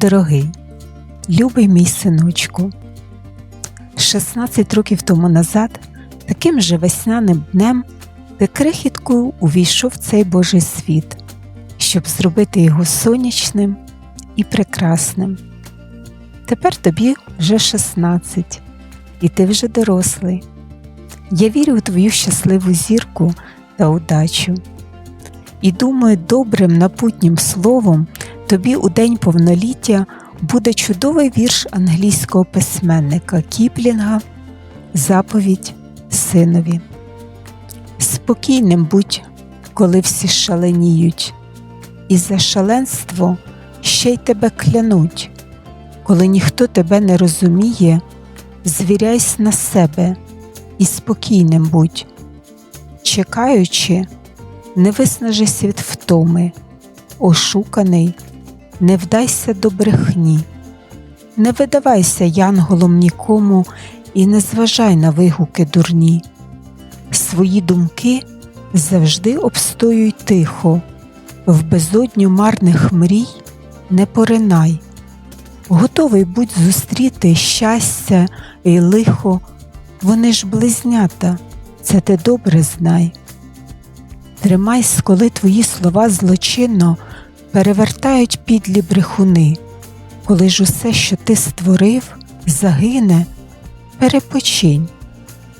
Дорогий, любий мій синочку, 16 років тому назад, таким же весняним днем, ти крихіткою увійшов в цей Божий світ, щоб зробити його сонячним і прекрасним. Тепер тобі вже 16, і ти вже дорослий. Я вірю у твою щасливу зірку та удачу. І думаю, добрим напутнім словом тобі у день повноліття буде чудовий вірш англійського письменника Кіплінга Заповідь синові. Спокійним будь, коли всі шаленіють, і за шаленство ще й тебе клянуть. Коли ніхто тебе не розуміє, звіряйсь на себе і спокійним будь. Чекаючи, не виснажися від втоми, ошуканий, не вдайся до брехні, не видавайся янголом нікому і не зважай на вигуки дурні. Свої думки завжди обстоюй тихо, в безодню марних мрій не поринай. Готовий будь зустріти щастя і лихо, вони ж близнята, це ти добре знай. Тримайсь, коли твої слова злочинно перевертають підлі брехуни, коли ж усе, що ти створив, загине, перепочинь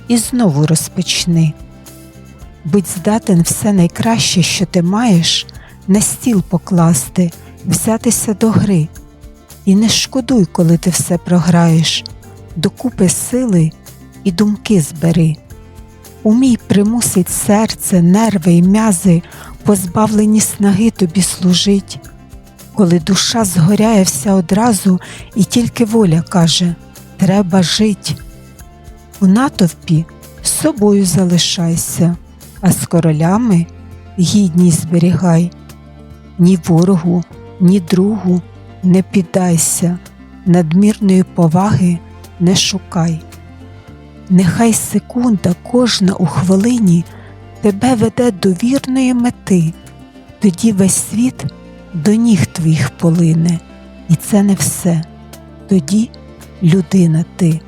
і знову розпочни. Будь здатен все найкраще, що ти маєш, на стіл покласти, взятися до гри, і не шкодуй, коли ти все програєш, докупи сили і думки збери. Умій примусить серце, нерви й м'язи, позбавлені снаги тобі служить, коли душа згоряє вся одразу, і тільки воля каже треба жить. У натовпі з собою залишайся, а з королями гідність зберігай. Ні ворогу, ні другу не піддайся, надмірної поваги не шукай. Нехай секунда кожна у хвилині тебе веде до вірної мети, тоді весь світ до ніг твоїх полине, і це не все. Тоді людина ти.